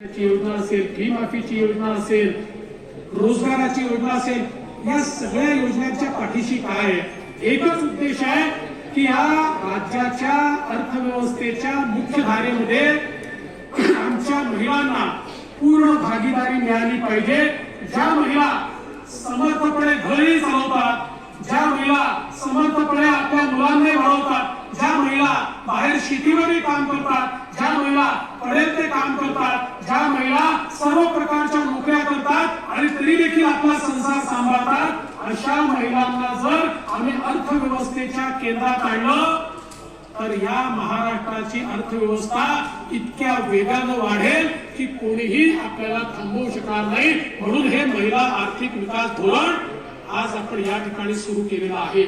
योजना असेल फी माफीची योजना असेल रोजगाराची योजना असेल या सगळ्या योजनांच्या पाठीशी काय आहे? एकच उद्देश आहे की या राज्याच्या अर्थव्यवस्थेच्या मुख्य धारेमध्ये आमच्या महिलांना पूर्ण भागीदारी मिळाली पाहिजे. ज्या महिला समर्थपणे घरही चालवतात ज्या महिला समर्थपणे आपल्या मुलांना वाढवतात ज्या महिला बाहेर शेतीवरही काम करतात ज्या महिला पडेल ते काम करतात ज्या महिला सर्व प्रकारच्या नोकऱ्या करतात आणि तरी देखील आपला संसार सांभाळतात अशा महिलांना जर आम्ही अर्थव्यवस्थेच्या केंद्रात आणलं तर या महाराष्ट्राची अर्थव्यवस्था इतक्या वेगानं वाढेल की कोणीही आपल्याला थांबवू शकणार नाही. म्हणून हे महिला आर्थिक विकास धोरण आज आपण या ठिकाणी सुरू केलेलं आहे.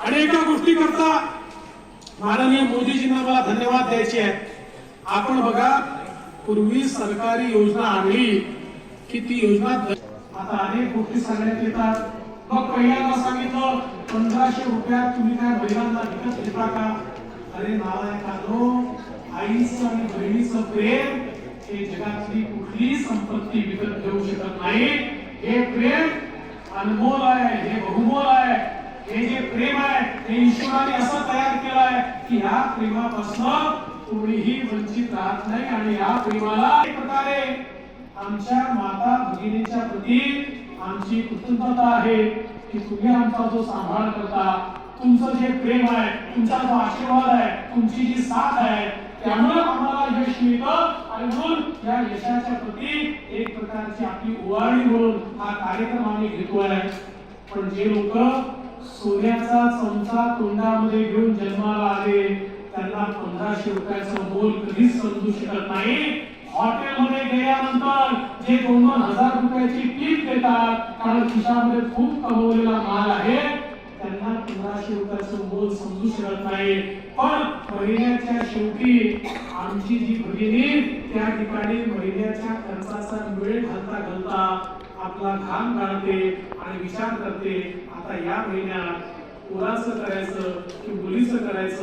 आणि एका गोष्टी करता माननीय मोदीजींना मला धन्यवाद द्यायचे आहेत. आपण बघा पूर्वी सरकारी योजना आणली की ती योजना आता अनेक गोष्टी सांगण्यात येतात. मग पहिल्यांदा सांगितलं पंधराशे रुपयात तुम्ही काय महिलांना विकत घेता का? अरे नालायकानो आईचं आणि बहिणीचं प्रेम हे जगातली कुठलीही संपत्ती विकत घेऊ शकत नाही. हे प्रेम अनमोल आहे हे बहुमोल आहे. हे जे प्रेम आहे हे ईश्वराने असं तयार केलं आहे की ह्या प्रेमापासून कोणीही वंचित राहत नाही आणि या प्रेमाला प्रकारे आमच्या माता भगिनीच्या प्रती आमची कृतज्ञता आहे की तुम्ही आमचा जो सांभाळ करता तुमचं जे प्रेम आहे तुमचा जो आशीर्वाद आहे तुमची जी साथ आहे त्यामुळे आम्हाला यश मिळतं आणि म्हणून या यशाच्या प्रती एक प्रकारची आपली ओवाळणी म्हणून हा कार्यक्रम आम्ही घेतोय. पण जे लोक सोन्याचा चमचा तोंडामध्ये घेऊन जन्माला आले त्यांना पंधराशे रुपयाचं मोल कधीच समजू शकत नाही. हॉटेलमध्ये गेल्यानंतर जे दोन दोन हजार रुपयाची टीप देतात कारण खिशामध्ये खूप कमवलेला माल आहे त्यांना पंधराशे रुपयाचं मोल समजू शकत नाही. पण महिन्याच्या शेवटी आमची जी भगिनी त्या ठिकाणी महिन्याच्या खर्चाचा वेळ घालता घालता आपला घाम गाळते आणि विचार करते आता या महिन्यात मुलाचं करायचं की मुलीचं करायचं?